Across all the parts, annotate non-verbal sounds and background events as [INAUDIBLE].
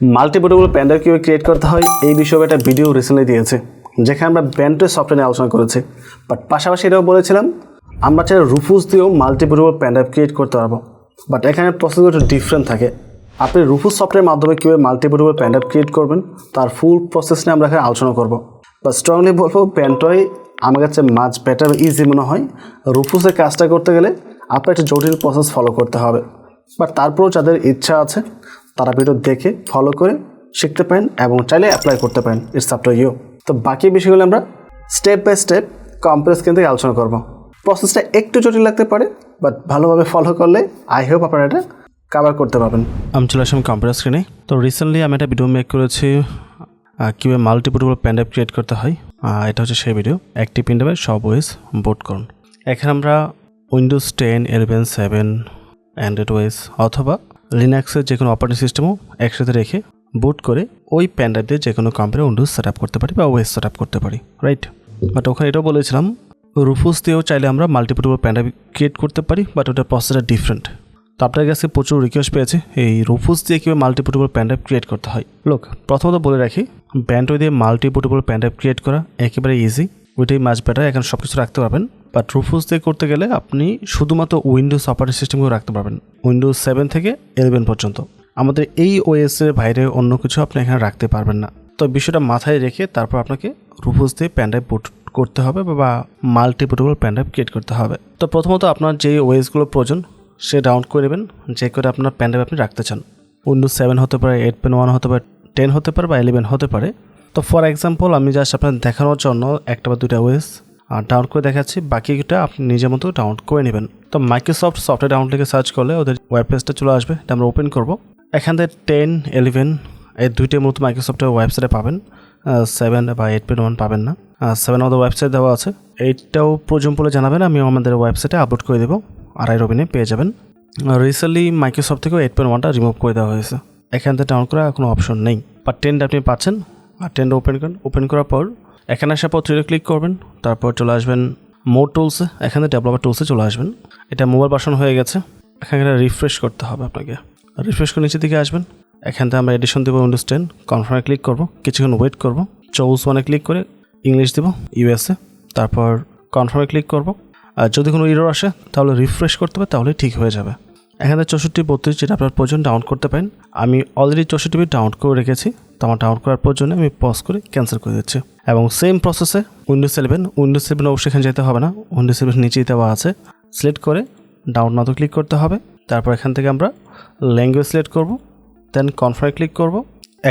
মাল্টিপোর্টেবল প্যান্ডার কীভাবে ক্রিয়েট করতে হয়, এই বিষয়ে একটা ভিডিও রিসেন্টলি দিয়েছে, যেখানে আমরা ব্যান্ডের সফটওয়্যার নিয়ে আলোচনা করেছি। বাট পাশাপাশি এটাও বলেছিলাম, আমরা চাই রুফুস দিয়েও মাল্টিপোর্টেবল প্যান্ডার ক্রিয়েট করতে পারব। বাট এখানে প্রসেসগুলো একটু ডিফারেন্ট থাকে। আপনি রুফুস সফটওয়্যারের মাধ্যমে কীভাবে মাল্টিপোর্টেবল প্যান্ডার ক্রিয়েট করবেন, তার ফুল প্রসেস নিয়ে আমরা এখানে আলোচনা করব। বা স্ট্রংলি বলব প্যান্টয় আমার কাছে মাছ বেটার ইজি মনে হয়। রুফুসের কাজটা করতে গেলে আপনার একটা জটিল প্রসেস ফলো করতে হবে। বাট তারপরেও যাদের ইচ্ছা আছে তারা ভিডিও দেখে ফলো করে, শিখতে পারেন এবং চাইলে অ্যাপ্লাই করতে পারেন ইটস আপ টু ইউ তো বাকি বিষয়গুলো আমরা step by step computer screen থেকে আলোচনা করব। প্রসেসটা একটু জটিল লাগতে পারে বাট ভালোভাবে ফলো করলে আই হোপ আপনারা এটা কাভার করতে পারবেন। আমি চলে আসলাম কম্পিউটার স্ক্রিনে তো রিসেন্টলি আমি একটা ভিডিও মেক করেছি কীভাবে মাল্টিপোর্টেবল প্যান্ডাইভ ক্রিয়েট করতে হয়। এটা হচ্ছে সেই ভিডিও একটি প্যান্ডাইভে সব ওয়েস বোট করুন। এখানে আমরা Windows ten eleven seven Android OS অথবা লিনাক্সের যে কোনো অপারেটিং সিস্টেমও একসাথে রেখে বুট করে ওই প্যান্ডাইভ দিয়ে যে কোনো কম্পিউটার উইন্ডোজ সেট আপ করতে পারি বা ওয়েস সেট আপ করতে পারি রাইট বাট ওখানে এটাও বলেছিলাম রুফুস দিয়েও চাইলে আমরা মাল্টিপোর্টেবল প্যান্ডাইভ ক্রিয়েট করতে পারি বাট ওটার প্রসেসটা ডিফারেন্ট তো আপনার কাছে প্রচুর রিকোয়েস্ট পেয়েছে, এই রুফুস দিয়ে কীভাবে মাল্টিপোর্টেবল প্যান্ডাইভ ক্রিয়েট করতে হয়? লোক প্রথমত বলে রাখি ব্যান্ডও দিয়ে মাল্টিপোর্টেবল প্যান্ডাইভ ক্রিয়েট করা একেবারে ইজি ওইটাই মাছ বেটার এখন সব কিছু রাখতে পারবেন। বাট রুফুস দিয়ে করতে গেলে আপনি শুধুমাত্র উইন্ডোজ অপারেটিং সিস্টেমগুলো রাখতে পারবেন। উইন্ডোজ সেভেন থেকে ইলেভেন পর্যন্ত। আমাদের এই ওএসের বাইরে অন্য কিছু আপনি এখানে রাখতে পারবেন না। তো বিষয়টা মাথায় রেখে তারপর আপনাকে রুফুস দিয়ে প্যান্ডাইভ বুট করতে হবে বা মাল্টিপোর্টেবল প্যান্ডাইভ ক্রিয়েট করতে হবে। তো প্রথমত আপনার যে ওয়েসগুলো প্রয়োজন, সে ডাউনলোড করে নেবেন। যে করে আপনার প্যান্ডাইভ আপনি রাখতে চান। উইন্ডোজ সেভেন হতে পারে এইট পেন ওয়ান হতে পারে টেন হতে পারে বা ইলেভেন হতে পারে। তো ফর এক্সাম্পল আমি জাস্ট আপনার দেখানোর জন্য একটা বা দুটা ওয়েস ডাউনলোড করে দেখাচ্ছি। বাকিটা আপনি নিজের মতো ডাউনলোড করে নেবেন। তো মাইক্রোসফট সফটওয়্যার ডাউনলোড থেকে সার্চ করলে ওদের ওয়েব পেজটা চলে আসবে। এটা আমরা ওপেন করব। এখান থেকে টেন ইলেভেন এই দুইটার মতো মাইক্রোসফটের ওয়েবসাইটে পাবেন। সেভেন বা এইট পেন ওয়ান পাবেন না। সেভেন আমাদের ওয়েবসাইট দেওয়া আছে। এইটাও প্রয়োজন বলে জানাবেন। আমি আমাদের ওয়েবসাইটে আপলোড করে দেবো। আড়াই রবিনে পেয়ে যাবেন। রিসেন্টলি মাইক্রোসফট থেকেও এইট পয়েন্ট ওয়ানটা রিমুভ করে দেওয়া হয়েছে। এখান থেকে ডাউনলোড করার কোনো অপশন নেই। বা টেনটা আপনি পাচ্ছেন। আর টেনটা ওপেন করেন। ওপেন করার পর এখানে আসার পর থ্রিতে ক্লিক করবেন, তারপর চলে আসবেন মোর টুলসে এখানে ডেভেলপার টুলসে চলে আসবেন। এটা মোবাইল বাসন হয়ে গেছে। এখানে রিফ্রেশ করতে হবে আপনাকে। রিফ্রেশ করে নিচের দিকে আসবেন। এখান থেকে আমরা এডিশন দেবো উইন্ডোজ টেন কনফার্মে ক্লিক করব। কিছুক্ষণ ওয়েট করব। চৌস ওয়ানে ক্লিক করে ইংলিশ দেবো ইউএসএ তারপর কনফার্মে ক্লিক করব। আর যদি কোনো ইরোর আসে, তাহলে রিফ্রেশ করতে হবে তাহলে ঠিক হয়ে যাবে। এখানে চৌষট্টি বত্রিশ যেটা আপনার প্রয়োজন ডাউনলোড করতে পারেন। আমি অলরেডি চৌষট্টি বিট ডাউনলোড করে রেখেছি। তো আমার ডাউনলোড করার প্রয়োজনে আমি পজ করে ক্যান্সেল করে দিচ্ছি। এবং সেম প্রসেসে উইন্ডোজ ইলেভেন উইন্ডোজ সেভেন অবশ্যই এখানে যেতে হবে না। উইন্ডোজ ইলেভেন নিচেই দেওয়া আছে। সিলেক্ট করে ডাউনলোড নাও ক্লিক করতে হবে। তারপর এখান থেকে আমরা ল্যাঙ্গুয়েজ সিলেক্ট করব। দেন কনফার্মে ক্লিক করব।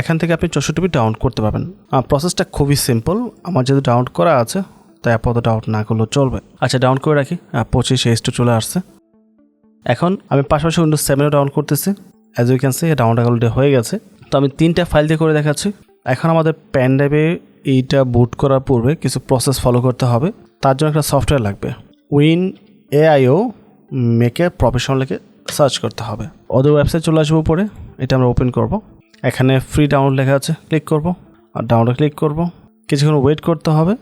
এখান থেকে আপনি চৌষট্টি বিট ডাউনলোড করতে পারবেন। প্রসেসটা খুবই সিম্পল আমার যেহেতু ডাউনলোড করা আছে, তাই আপাতত ডাউনলোড না করলেও চলবে। আচ্ছা ডাউন করে রাখি। পঁচিশ এস টু চলে আসছে। এখন আমি পাশাপাশি উইন্ডোজ সেভেনও ডাউন করতেছি। As you can see down already হয়ে গেছে। তো আমি তিনটা ফাইল দিয়ে করে দেখাচ্ছি। এখন আমাদের প্যান ড্রাইভে এইটা বুট করার পূর্বে কিছু প্রসেস ফলো করতে হবে। তার জন্য একটা সফটওয়্যার লাগবে। উইন এআইও মেকে প্রফেশনাল লিখে সার্চ করতে হবে। ওদের ওয়েবসাইট চলে আসব উপরে। এটা আমরা ওপেন করব। এখানে ফ্রি ডাউনলোড লেখা আছে। ক্লিক করব। আর ডাউনলোড ক্লিক করব। কিছুক্ষণ ওয়েট করতে হবে।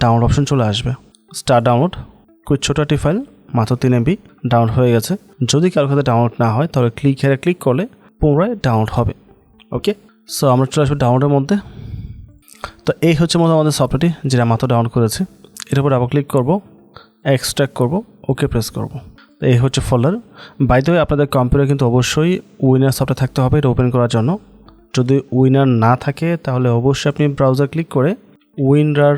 ডাউনলোড অপশন চলে আসবে। স্টার ডাউনলোড খুব ছোটো একটি ফাইল মাত্র তিন এমবি ডাউনলোড হয়ে গেছে। যদি কারোর কাছে ডাউনলোড না হয়, তাহলে ক্লিক হেরে ক্লিক করলে পুনরায় ডাউনলোড হবে। ওকে সো আমরা চলে আসব ডাউনলোডের মধ্যে। তো এই হচ্ছে মতো আমাদের সফটওয়্যারটি যেটা মাত্র ডাউনলোড করেছে। এর উপর আবার ক্লিক করব এক্সট্রাক্ট করব ওকে প্রেস করব। এই হচ্ছে ফোল্ডার বাইতে আপনাদের কম্পিউটার কিন্তু অবশ্যই উইনার সফটওয়্যার থাকতে হবে, এটা ওপেন করার জন্য। যদি উইনার না থাকে, তাহলে অবশ্যই আপনি ব্রাউজার ক্লিক করে উইনার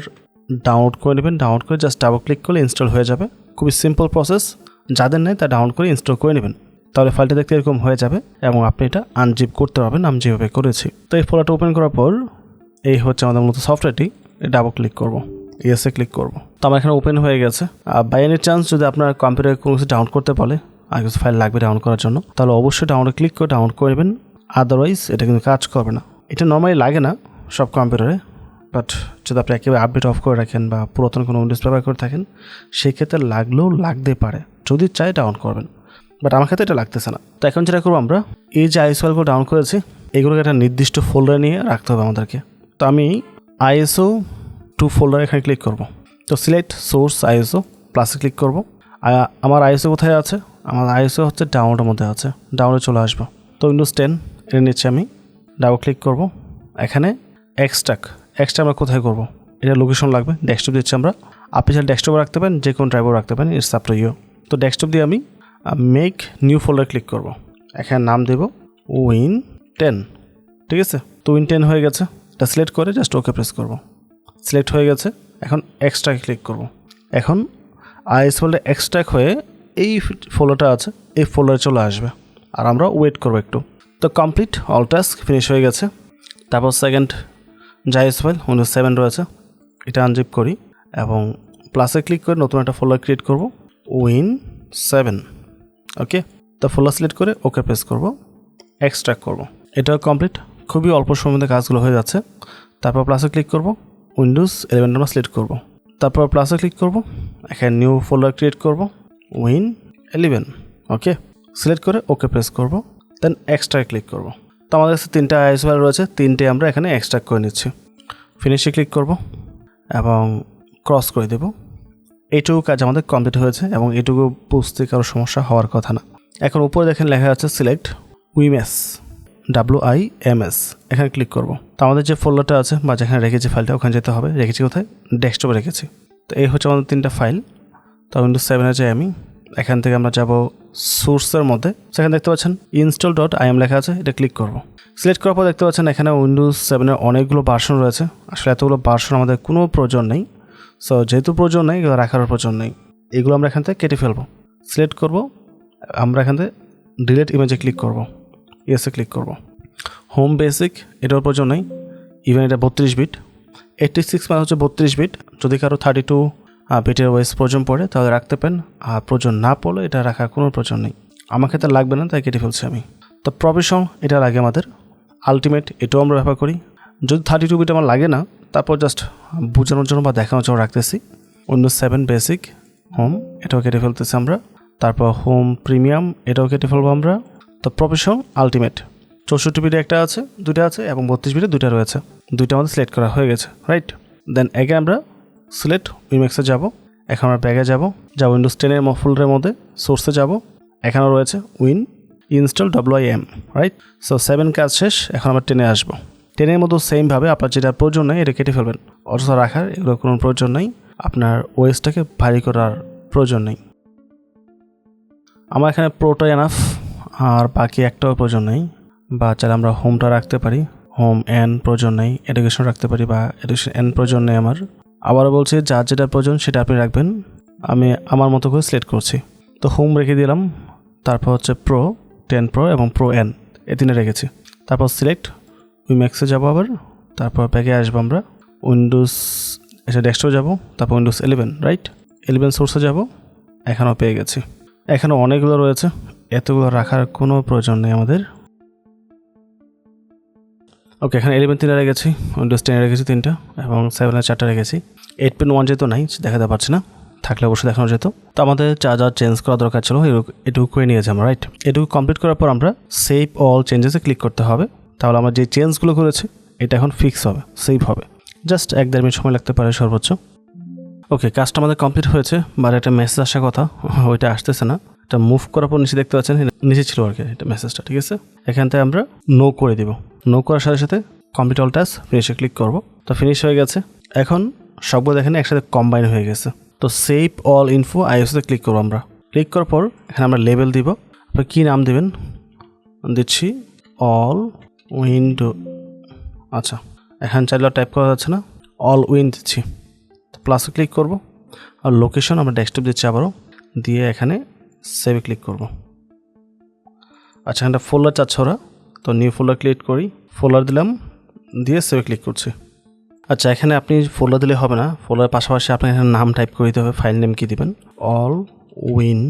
ডাউনলোড করে নেবেন। ডাউনলোড করে জাস্ট ডাবল ক্লিক করলে ইনস্টল হয়ে যাবে। খুবই সিম্পল প্রসেস যাদের নেই তা ডাউনলোড করে ইনস্টল করে নেবেন। তাহলে ফাইলটা দেখতে এরকম হয়ে যাবে এবং আপনি এটা আনজিপ করতে পারবেন, আমি যেভাবে করেছি। তো এই ফোল্ডারটা ওপেন করার পর এই হচ্ছে আমাদের মূলত সফটওয়্যারটি ডাবল ক্লিক করব ইয়েসে ক্লিক করব। তো আমার এখানে ওপেন হয়ে গেছে। আর বাই এনি চান্স যদি আপনার কম্পিউটারে কোনো কিছু ডাউনলোড করতে বলে আর কিছু ফাইল লাগবে ডাউনলোড করার জন্য, তাহলে অবশ্যই ডাউনলোড ক্লিক করে ডাউনলোড করে নেবেন। আদারওয়াইজ এটা কিন্তু কাজ করবে না। এটা নর্মালি লাগে না সব কম্পিউটারে বাট যদি আপনি একেবারে আপডেট অফ করে রাখেন বা পুরাতন কোনো উইন্ডোজ ব্যবহার করে থাকেন সেই ক্ষেত্রে লাগলেও লাগতে পারে। যদি চাই ডাউন করবেন। বাট আমার ক্ষেত্রে এটা লাগতেছে না। তো এখন যেটা করব আমরা, এই যে আইএসওয়ালগুলো ডাউন করেছি, এগুলোকে একটা নির্দিষ্ট ফোল্ডারে নিয়ে রাখতে হবে আমাদেরকে। তো আমি আইএসও টু ফোল্ডার এখানে ক্লিক করব। তো সিলেক্ট সোর্স আইএসও প্লাসে ক্লিক করব। আমার আইএসও কোথায় আছে? আমার আইএসও হচ্ছে ডাউনলোডের মধ্যে আছে। ডাউনলোড চলে আসব। তো উইন্ডোজ টেন এর নিচে আমি। ডাবল ক্লিক করব। এখানে এক্সট্রাক এক্সট্রা আমরা কোথায় করব? এটা লোকেশন লাগবে ডেস্কটপ দিচ্ছি আমরা। আপনি চাইলে ডেস্কটপে রাখতে পারেন, যে কোনো ড্রাইভার রাখতে পারেন ইটস আপ টু ইউ তো ডেস্কটপ দিয়ে আমি মেক নিউ ফোল্ডার ক্লিক করব। এখানে নাম দেব উইন টেন ঠিক আছে? তো উইন টেন হয়ে গেছে। এটা সিলেক্ট করে জাস্ট ওকে প্রেস করব। সিলেক্ট হয়ে গেছে। এখন এক্সট্রা ক্লিক করব। এখন আইএস ফোল্ডার এক্সট্রাক হয়ে এই ফোল্ডারটা আছে, এই ফোল্ডারে চলে আসবে। আর আমরা ওয়েট করব একটু। তো কমপ্লিট অল টাস্ক ফিনিশ হয়ে গেছে। তারপর সেকেন্ড জাইএস ফাইল উইন্ডোজ সেভেন রয়েছে। এটা আনজিপ করি এবং প্লাসে ক্লিক করে নতুন একটা ফোল্ডার ক্রিয়েট করব। উইন সেভেন ওকে তো ফোল্ডার সিলেক্ট করে ওকে প্রেস করব এক্সট্রাক্ট করব। এটাও কমপ্লিট খুবই অল্প সময়ের মধ্যে কাজগুলো হয়ে যাচ্ছে। তারপর প্লাসে ক্লিক করব উইন্ডোজ ইলেভেন আমরা সিলেক্ট করব। তারপর প্লাসে ক্লিক করব এখানে নিউ ফোল্ডার ক্রিয়েট করব উইন ইলেভেন ওকে সিলেক্ট করে ওকে প্রেস করব দেন এক্সট্রা ক্লিক করব। তো আমাদের কাছে তিনটা ফাইল রয়েছে, তিনটে আমরা এখানে এক্সট্রাক্ট করে নিচ্ছি। ফিনিশে ক্লিক করব এবং ক্রস করে দেব। এইটুকু কাজ আমাদের কমপ্লিট হয়েছে এবং এটুকু বুঝতে কারও সমস্যা হওয়ার কথা না। এখন উপরে দেখেন লেখা আছে select উইমেস W I M S এখানে ক্লিক করব। তো আমাদের যে ফোল্ডারটা আছে বা যেখানে রেখেছি ফাইলটা ওখানে যেতে হবে। রেখেছি কোথায়? ডেস্কটপে রেখেছি। তো এই হচ্ছে আমাদের তিনটা ফাইল তো উইন্ডোজ সেভেনে যাই আমি। এখান থেকে আমরা যাব সোর্সের মধ্যে। সেখানে দেখতে পাচ্ছেন ইনস্টল ডট আইএম লেখা আছে, এটা ক্লিক করব। সিলেক্ট করার পর দেখতে পাচ্ছেন এখানে উইন্ডোজ সেভেনের অনেকগুলো ভার্সন রয়েছে। আসলে এতগুলো ভার্সন আমাদের কোনো প্রয়োজন নেই। সো যেহেতু প্রয়োজন নেই, এগুলো রাখার প্রয়োজন নেই। এগুলো আমরা এখান থেকে কেটে ফেলব। সিলেক্ট করব, আমরা এখান থেকে ডিলেট ইমেজে ক্লিক করব। ইয়েসে ক্লিক করব। হোম বেসিক এটার প্রয়োজন নেই। ইভেন এটা বত্রিশ বিট এইটটি সিক্স মানে হচ্ছে বত্রিশ বিট যদি কারও থার্টি টু বিটের ওয়েস প্রয়োজন পড়ে, তাহলে রাখতে পারেন। আর প্রয়োজন না পড়লে এটা রাখার কোনো প্রয়োজন নেই। আমার ক্ষেত্রে লাগবে না, তাই কেটে ফেলছি আমি। তো প্রফেশন এটা লাগে আমাদের। আলটিমেট, এটাও আমরা ব্যবহার করি। যদি থার্টি টু বিট আমার লাগে না, তারপর জাস্ট বোঝানোর জন্য বা দেখানোর জন্য রাখতেছি। উইন্ডোজ সেভেন বেসিক হোম এটাও কেটে ফেলতেছি আমরা। তারপর হোম প্রিমিয়াম এটাও কেটে ফেলব আমরা। তো প্রফেশন আলটিমেট। চৌষট্টি বিটে একটা আছে, দুইটা আছে, এবং বত্রিশ বিটে দুইটা রয়েছে। দুইটা আমাদের সিলেক্ট করা হয়ে গেছে রাইট দেন এগে আমরা সিলেক্ট উইমেক্সে যাব। এখন আমরা ব্যাগে যাব। যা উইন্ডোজ টেনের ফোল্ডারের মধ্যে সোর্সে যাব। এখানেও রয়েছে win install W I M write so seven কাজ শেষ, এখন আমরা টেনে আসব। টেনের মতো সেমভাবে আপনার যেটা প্রয়োজন নেই, এটা কেটে ফেলবেন। অথচ রাখার এগুলো কোনো প্রয়োজন নেই। আপনার ওয়েসটাকে ভারী করার প্রয়োজন নেই। আমার এখানে প্রোটা এনাফ আর বাকি একটাও প্রয়োজন নেই। বা চাইলে আমরা হোমটা রাখতে পারি। হোম এন প্রয়োজন নেই এডুকেশন রাখতে পারি, বা এডুকেশন এন প্রয়োজন নেই আমার। আবারও বলছি, যার যেটা প্রয়োজন সেটা আপনি রাখবেন। আমি আমার মতো করে সিলেক্ট করছি। তো হোম রেখে দিলাম। তারপর হচ্ছে প্রো টেন প্রো এবং প্রো এন এ তিনে রেখেছি। তারপর সিলেক্ট উইম্যাক্সে যাব আবার। তারপর ব্যাগে আসব আমরা। উইন্ডোজ এসে ডেস্কটপে যাব। তারপর উইন্ডোজ ইলেভেন রাইট ইলেভেন সোর্সে যাব। এখানেও পেয়ে গেছি। এখানে অনেকগুলো রয়েছে। এতগুলো রাখার কোনো প্রয়োজন নেই আমাদের। ওকে এখানে ইলেভেন তিনটা রেখেছি উইন্ডোজ টেনে রেখেছি তিনটা এবং সেভেনের চারটা রেখেছি। এইট পেন ওয়ান যেহেতু নাই দেখাতে পারছি না, থাকলে অবশ্যই দেখানো যেত। তো আমাদের চার্জার চেঞ্জ করা দরকার ছিল এটুকু- করে নিয়েছি আমরা রাইট এটুকু কমপ্লিট করার পর আমরা সেভ অল চেঞ্জেসে ক্লিক করতে হবে। তাহলে আমরা যে চেঞ্জগুলো করেছি, এটা এখন ফিক্স হবে সেভ হবে। জাস্ট এক দেড় মিনিট সময় লাগতে পারে সর্বোচ্চ। ওকে কাজটা আমাদের কমপ্লিট হয়েছে বাট একটা মেসেজ আসার কথা, [LAUGHS] ওইটা আসতেছে না। এটা মুভ করার পর নিচে দেখতে পাচ্ছেন, নিচে ছিল আর কি, এটা মেসেজটা ঠিক আছে? এখান থেকে আমরা নো করে দিব। নো করার সাথে সাথে কমপ্লিট অল টাস্ক ফিনিশে ক্লিক করব। তো ফিনিশ হয়ে গেছে। এখন সবগুলো দেখেন একসাথে কম্বাইন হয়ে গেছে। তো সেভ অল ইনফো আইএসতে ক্লিক করব আমরা। ক্লিক করার পর এখানে আমরা লেবেল দিব। আপনি কী নাম দেবেন? দিচ্ছি অল উইন্ডো আচ্ছা এখানে চাইলে টাইপ করা যাচ্ছে না। অল উইন দিচ্ছি। প্লাসে ক্লিক করব। আর লোকেশন আমরা ডেস্কটপ দিচ্ছি আবারও। দিয়ে এখানে সেভে ক্লিক করব। আচ্ছা এখানটা ফোল্ডার চাচ্ছে ওরা। তো নিউ ফোল্ডার ক্রিয়েট করি ফোল্ডার দিলাম, দিয়ে সেভে ক্লিক করছি। আচ্ছা এখানে আপনি ফোল্ডার দিলে হবে না ফোল্ডারের পাশাপাশি আপনার এখানে নাম টাইপ করে দিতে হবে ফাইল নেম কী দিবেন? All win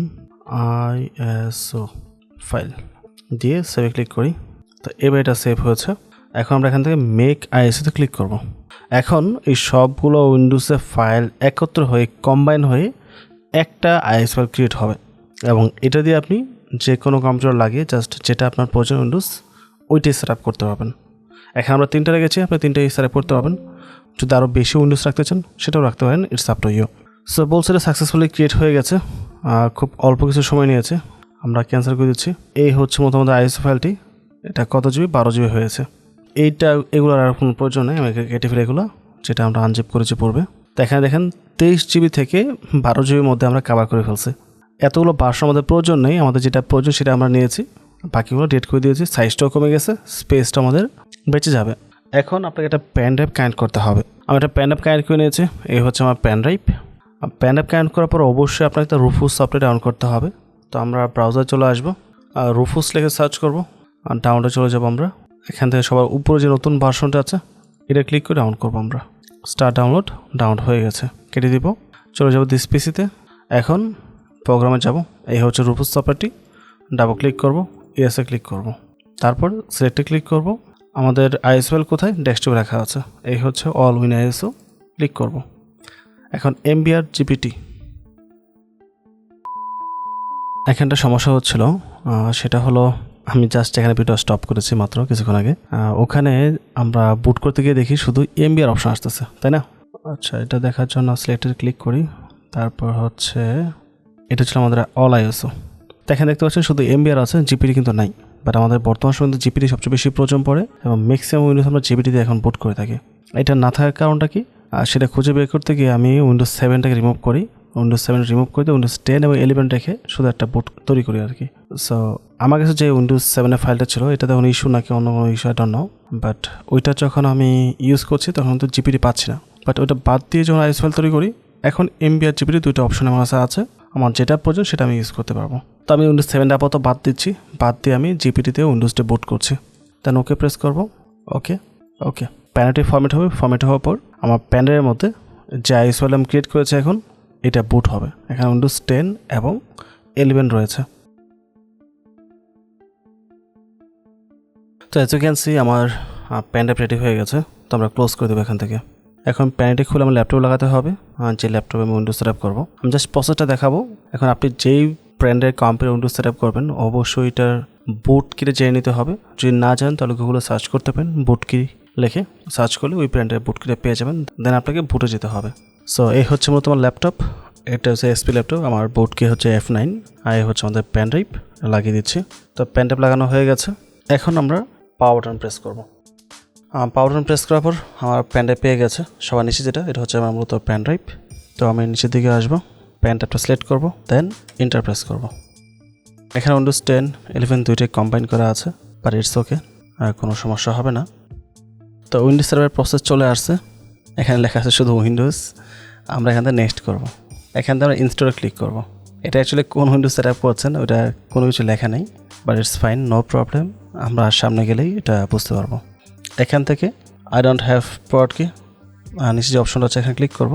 I S O file দিয়ে সেভে ক্লিক করি, তো এবার এটা সেভ হয়েছে। এখন আমরা এখান থেকে মেক আইএসিতে ক্লিক করব। এখন এই সবগুলো উইন্ডোজে ফাইল একত্র হয়ে কম্বাইন হয়ে একটা আইএস ফাইল ক্রিয়েট হবে। এবং এটা দিয়ে আপনি যে কোনো কম্পিউটার লাগিয়ে জাস্ট যেটা আপনার প্রয়োজন উইন্ডোজ ওইটাই সেট আপ করতে পারবেন। এখানে আমরা তিনটা রেখেছি, আপনি তিনটাই সেট করতে পারবেন। যদি আরও বেশি উইন্ডোজ রাখতে চান, সেটাও রাখতে পারেন it's up to you so বলছে সাকসেসফুলি ক্রিয়েট হয়ে গেছে। খুব অল্প কিছু সময় নিয়েছে। আমরা ক্যান্সেল করে দিচ্ছি। এই হচ্ছে মোটামুটি আইএস ফাইলটি এটা কত জিবি বারো জিবি হয়েছে। এইটা এগুলোর আর কোনো প্রয়োজন নেই। আমি কেটে ফেলে এগুলো, যেটা আমরা আনজিপ করেছি পূর্বে। তো এখানে দেখেন, তেইশ জিবি থেকে বারো জিবির মধ্যে আমরা কাভার করে ফেলছি। এতগুলো বার্স আমাদের প্রয়োজন নেই। আমাদের যেটা প্রয়োজন, সেটা আমরা নিয়েছি। বাকিগুলো ডেট করে দিয়েছি। সাইজটাও কমে গেছে স্পেসটা আমাদের বেঁচে যাবে। এখন আপনাকে একটা প্যান ড্রাইভ কানেক্ট করতে হবে। আমি একটা প্যান ড্রাইভ কানেক্ট করে নিয়েছি, এই হচ্ছে আমার pen drive pen drive connect করার পর অবশ্যই আপনাকে একটা রুফুস সফটওয়্যার ডাউন করতে হবে। তো আমরা ব্রাউজার চলে আসব। আর রুফুস লিখে সার্চ করব। আর ডাউনটা চলে যাব আমরা। এখান থেকে সবার উপরে যে নতুন ভার্সনটা আছে, এটা ক্লিক করে ডাউন করব আমরা। স্টার ডাউনলোড ডাউন হয়ে গেছে, কেটে দিব। চলে যাব দিস পিসিতে এখন প্রোগ্রামে যাব। এই হচ্ছে রুপুস সফটওয়্যারটি ডাবল ক্লিক করব। ইএসএ ক্লিক করব। তারপর সিলেক্টে ক্লিক করব। আমাদের আইএসওএল কোথায়? ডেস্কটপে রাখা আছে। এই হচ্ছে অল উইন আইএসও ক্লিক করব। এখন এমবিআর জিপিটি এখানটা সমস্যা হচ্ছিল সেটা হলো আমি জাস্ট এখানে ভিডিও স্টপ করেছি মাত্র কিছুক্ষণ আগে। ওখানে আমরা বুট করতে গিয়ে দেখি শুধু এমবিআর অপশন আসতেছে, তাই না? আচ্ছা এটা দেখার জন্য সিলেক্টে ক্লিক করি। তারপর হচ্ছে, এটা ছিল আমাদের অল আইএসও তো এখানে দেখতে পাচ্ছেন, শুধু এমবিআর আছে জিপিটি কিন্তু নাই। বাট আমাদের বর্তমান সময় কিন্তু জিপিটি সবচেয়ে বেশি প্রয়োজন পড়ে এবং ম্যাক্সিমাম উইন্ডোজ আমরা জিপিটিতে এখন বুট করে থাকি। এটা না থাকার কারণটা কি? আর সেটা খুঁজে বের করতে গিয়ে আমি উইন্ডোজ সেভেনটাকে রিমুভ করি। উইন্ডোজ সেভেন রিমুভ করে দিয়ে উইন্ডোজ টেন এবং ইলেভেন রেখে শুধু একটা বুট তৈরি করি আর কি। সো আমার কাছে যে উইন্ডোজ সেভেনের ফাইলটা ছিল এটাতে কোনো ইস্যু নাকি অন্য কোনো ইস্যু এটা নো বাট ওইটা যখন আমি ইউজ করছি, তখন তো জিপিটি পাচ্ছি না। বাট ওইটা বাদ দিয়ে যখন আইএস ফাইল তৈরি করি, এখন এমবি আর জিপিটি দুইটা অপশন আমার কাছে আছে। আমার যেটা প্রয়োজন সেটা আমি ইউজ করতে পারব। তো আমি উইন্ডোজ সেভেনটা আপাতত বাদ দিচ্ছি। বাদ দিয়ে আমি জিপিটিতে উইন্ডোজটা বুট করছি। দেন ওকে প্রেস করব। ওকে ওকে প্যানেলটি ফর্মেট হবে। ফর্মেট হওয়ার পর আমার প্যানেলের মধ্যে যে আইএসওএল আমি ক্রিয়েট করেছি এখন। এটা বুট হবে। এখানে উইন্ডোজ টেন এবং ইলেভেন রয়েছে। তো এজ ইউ ক্যান সি আমার প্যানটা রেডি হয়ে গেছে। তো আমরা ক্লোজ করে দেবো এখান থেকে। এখন প্যানেলটি খুলে আমার ল্যাপটপ লাগাতে হবে। যে ল্যাপটপে আমি উইন্ডোজ সেট আপ করব। আমি জাস্ট প্রসেসটা দেখাবো। এখন আপনি যেই ব্র্যান্ডের কোম্পানির উইন্ডোজ সেট করবেন, অবশ্যই এটার বুট কিরে জেনে নিতে হবে। যদি না জানেন, তাহলে গুগলে সার্চ করতে পারেন বুট কি লিখে সার্চ করলে ওই ব্র্যান্ডের বুট কিরে পেয়ে যাবেন দেন আপনাকে বুটে যেতে হবে। সো এই হচ্ছে মূলত আমার ল্যাপটপ এটা হচ্ছে এসপি ল্যাপটপ আমার বোর্ড কি হচ্ছে এফ নাইন আর হচ্ছে আমাদের প্যান ড্রাইভ লাগিয়ে দিচ্ছি। তো প্যান ড্রাইভ লাগানো হয়ে গেছে, এখন আমরা পাওয়ার বাটন প্রেস করব। পাওয়ার বাটন প্রেস করার পর আমার প্যান ড্রাইভ পেয়ে গেছে, সবার নিচে যেটা, এটা হচ্ছে আমার মূলত প্যান ড্রাইভ তো আমি নিচের দিকে আসব। প্যান ড্রাইভটা সিলেক্ট করব দেন ইন্টার প্রেস করব। এখানে উইন্ডোজ টেন ইলেভেন দুইটাই কম্বাইন করা আছে বাট ইটস ওকে কোনো সমস্যা হবে না। তো উইন্ডোজ সার্ভার প্রসেস চলে আসছে, এখানে লেখা আছে শুধু উইন্ডোজ আমরা এখান থেকে নেক্সট করব। এখান থেকে আমরা ইনস্টলে ক্লিক করব। এটা অ্যাকচুয়ালি কোন উইন্ডোজ সেট আপ করছেন, ওটা কোনো কিছু লেখা নেই but it's fine no problem আমরা সামনে গেলেই এটা বুঝতে পারব। এখান থেকে আই ডোন্ট হ্যাভ পট কি নিচে যে অপশনটা আছে, এখানে ক্লিক করব।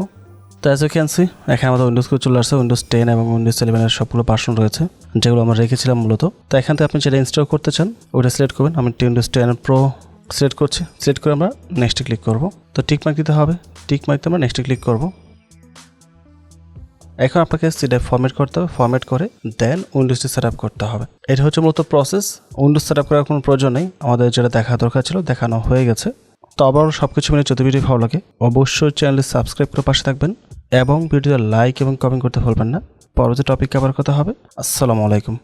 তো অ্যাজ ইউ ক্যান সি এখানে আমাদের উইন্ডোজ করে চলে আসছে উইন্ডোজ টেন এবং উইন্ডোজ ইলেভেনের সবগুলো পার্সন রয়েছে, যেগুলো আমরা রেখেছিলাম মূলত। তো এখান থেকে আপনি যেটা ইনস্টল করতে চান, ওটা সিলেক্ট করবেন। আমি উইন্ডোজ টেন প্রো সিলেক্ট করছি। সিলেক্ট করে আমরা নেক্সটে ক্লিক করব। তো টিক মার্ক দিতে হবে। টিক মার্কতে আমরা নেক্সটে ক্লিক করব। এখন আপনাকে সেটা ফরম্যাট করতে হবে। ফরম্যাট করে দেন উইন্ডোজটি সেট আপ করতে হবে। এটা হচ্ছে মূলত প্রসেস উইন্ডোজ সেট আপ করার কোনো প্রয়োজন নেই। আমাদের যেটা দেখা দরকার ছিল, দেখানো হয়ে গেছে। তো আবার সব কিছু মিলে যদি ভিডিও ভালো লাগে, অবশ্যই চ্যানেলটি সাবস্ক্রাইব করে পাশে থাকবেন। এবং ভিডিওতে লাইক এবং কমেন্ট করতে ভুলবেন না। পরবর্তী টপিক আবার কথা হবে। আসসালামু আলাইকুম।